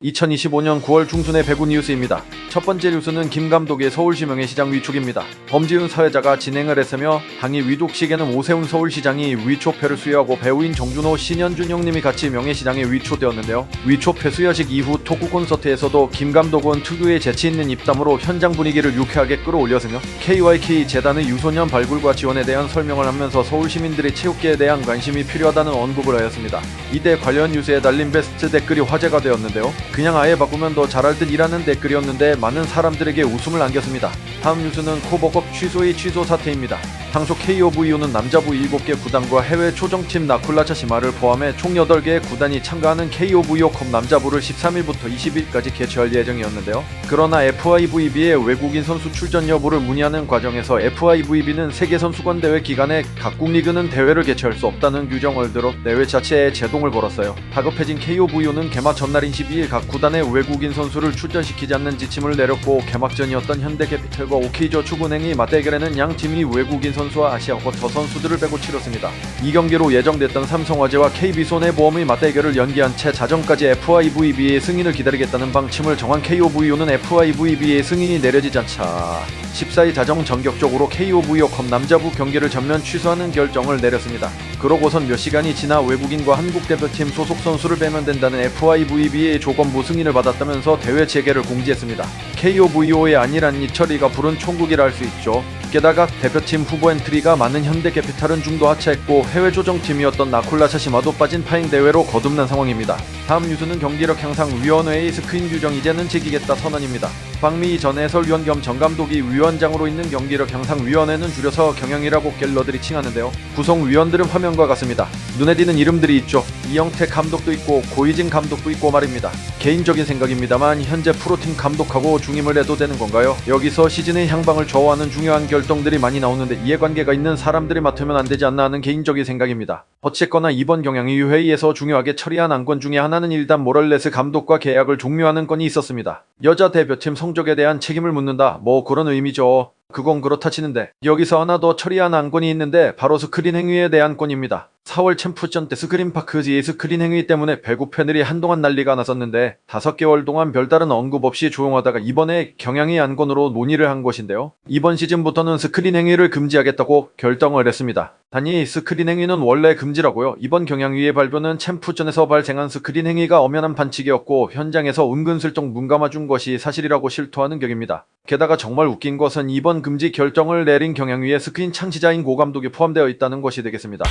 2025년 9월 중순의 배구 뉴스입니다. 첫 번째 뉴스는 김 감독의 서울시 명예시장 위촉입니다. 범지훈 사회자가 진행을 했으며 당일 위독식에는 오세훈 서울시장이 위촉표를 수여하고 배우인 정준호 신현준 형님이 같이 명예시장에 위촉되었는데요. 위촉표 수여식 이후 토크 콘서트에서도 김 감독은 특유의 재치 있는 입담으로 현장 분위기를 유쾌하게 끌어올렸으며 KYK 재단의 유소년 발굴과 지원에 대한 설명을 하면서 서울 시민들의 체육계에 대한 관심이 필요하다는 언급을 하였습니다. 이때 관련 뉴스에 달린 베스트 댓글이 화제가 되었는데요. 그냥 아예 바꾸면 더 잘할 듯 이라는 댓글이었는데 많은 사람들에게 웃음을 안겼습니다. 다음 뉴스는 코버컵 취소의 취소 사태입니다. 당초 KOVU는 남자부 7개 구단과 해외 초정팀 나쿨라차 시마를 포함해 총 8개의 구단이 참가하는 KOVU컵 남자부를 13일부터 20일까지 개최할 예정이었는데요. 그러나 FIVB의 외국인 선수 출전 여부를 문의하는 과정에서 FIVB는 세계 선수권 대회 기간에 각국 리그는 대회를 개최할 수 없다는 규정을 들어 대회 자체에 제동을 걸었어요. 다급해진 KOVU는 개막 전날인 12일 각 구단의 외국인 선수를 출전시키지 않는 지침을 내렸고 개막전이었던 현대캐피탈 과 OK저축은행이 맞대결에는 양 팀이 외국인 선수와 아시아권 저 선수들을 빼고 치렀습니다. 이 경기로 예정됐던 삼성화재와 KB손해보험의 맞대결을 연기한 채 자정까지 FIVB의 승인을 기다리겠다는 방침을 정한 KOVU는 FIVB의 승인이 내려지지 않자 14일 자정 전격적으로 KOVU컵 남자부 경기를 전면 취소하는 결정을 내렸습니다. 그러고선 몇 시간이 지나 외국인과 한국 대표팀 소속 선수를 빼면 된다는 FIVB의 조건부 승인을 받았다면서 대회 재개를 공지했습니다. KOVO의 아니란 이철이가 부른 총국이라 할 수 있죠. 게다가 대표팀 후보 엔트리가 많은 현대캐피탈은 중도 하차했고 해외 조정팀이었던 나콜라 차시마도 빠진 파행 대회로 거듭난 상황입니다. 다음 뉴스는 경기력 향상 위원회의 스크린 규정 이제는 지키겠다 선언입니다. 박미희 전 해설위원 겸 정감독이 위원장으로 있는 경기력 향상 위원회는 줄여서 경영이라고 갤러들이 칭하는데요. 구성 위원들은 화면과 같습니다. 눈에 띄는 이름들이 있죠. 이영태 감독도 있고 고이진 감독도 있고 말입니다. 개인적인 생각입니다만 현재 프로팀 감독하고 중임을 해도 되는 건가요? 여기서 시즌의 향방을 좌우하는 중요한 결 정들이 많이 나오는데 이해관계가 있는 사람들이 맡으면 안 되지 않나 하는 개인적인 생각입니다. 어쨌거나 이번 경영위 회의에서 중요하게 처리한 안건 중에 하나는 일단 모럴레스 감독과 계약을 종료하는 건이 있었습니다. 여자 대표팀 성적에 대한 책임을 묻는다. 뭐 그런 의미죠. 그건 그렇다 치는데 여기서 하나 더 처리한 안건이 있는데 바로 스크린 행위에 대한 건입니다. 4월 챔프전 때 스크린파크지의 스크린 행위 때문에 배구 팬들이 한동안 난리가 났었는데 5개월 동안 별다른 언급 없이 조용하다가 이번에 경향의 안건으로 논의를 한 것인데요. 이번 시즌부터는 스크린 행위를 금지하겠다고 결정을 했습니다. 단이 스크린 행위는 원래 금지라고요. 이번 경향위의 발표는 챔프전에서 발생한 스크린 행위가 엄연한 반칙이었고 현장에서 은근슬쩍 눈 감아준 것이 사실이라고 실토하는 격입니다. 게다가 정말 웃긴 것은 이번 금지 결정을 내린 경향위에 스크린 창시자인 고 감독이 포함되어 있다는 것이 되겠습니다.